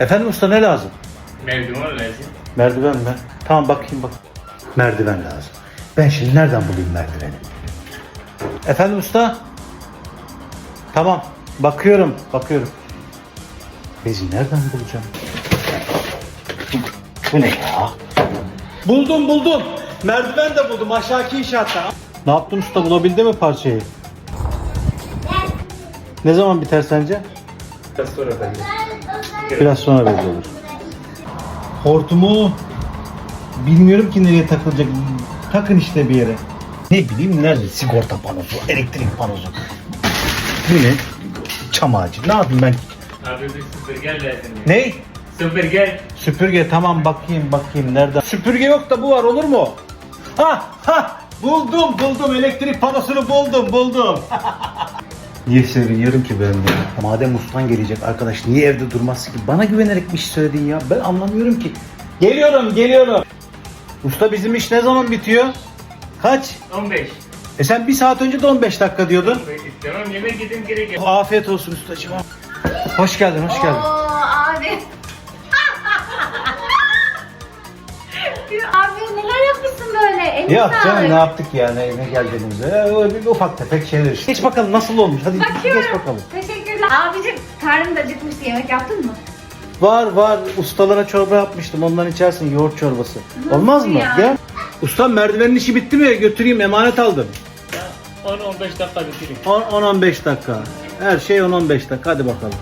Efendim usta ne lazım? Merdiven lazım. Merdiven mi? Tamam bakayım bak. Merdiven lazım. Ben şimdi nereden bulayım merdiveni? Efendim usta? Tamam. Bakıyorum. Bakıyorum. Bezi nereden bulacağım? Bu ne ya? Buldum buldum. Merdiven de buldum aşağıki inşaatta. Ne yaptın usta bulabildi mi parçayı? Ne zaman biter sence? Biraz sonra da Biraz sonra belli olur. Hortumu bilmiyorum ki nereye takılacak. Takın işte bir yere. Ne bileyim nerede sigorta panosu, elektrik panosu. Bu ne? Çam ağacı. Ne yapayım ben? Abi bir süpürge lazım. ya. Ne? Süpürge. Süpürge tamam bakayım bakayım nerede? Süpürge yok da bu var olur mu? Ha ha buldum buldum elektrik panosunu buldum buldum. niye seviniyorum ki ben ya? Madem ustan gelecek arkadaş niye evde durmazsın ki? Bana güvenerek bir şey söyledin ya. Ben anlamıyorum ki. Geliyorum geliyorum. Usta bizim iş ne zaman bitiyor? Kaç? 15. E sen bir saat önce de 15 dakika diyordun. Tamam yemek gidin gerek yok. Afiyet olsun ustacığım. Hoş geldin hoş geldin. Yok sağlık. canım ne yaptık yani eve geldiğimizde. Öyle bir ufak tefek şeyler işte. Geç bakalım nasıl olmuş. Hadi Bakıyorum. geç bakalım. Teşekkürler. Abicim karnım da acıkmıştı. Yemek yaptın mı? Var var ustalara çorba yapmıştım. Ondan içersin yoğurt çorbası. Nasıl Olmaz mı? ya? Gel. Ustam merdivenin işi bitti mi? Götüreyim emanet aldım. 10-15 dakika bitirin. 10-15 dakika. Her şey 10-15 dakika. Hadi bakalım.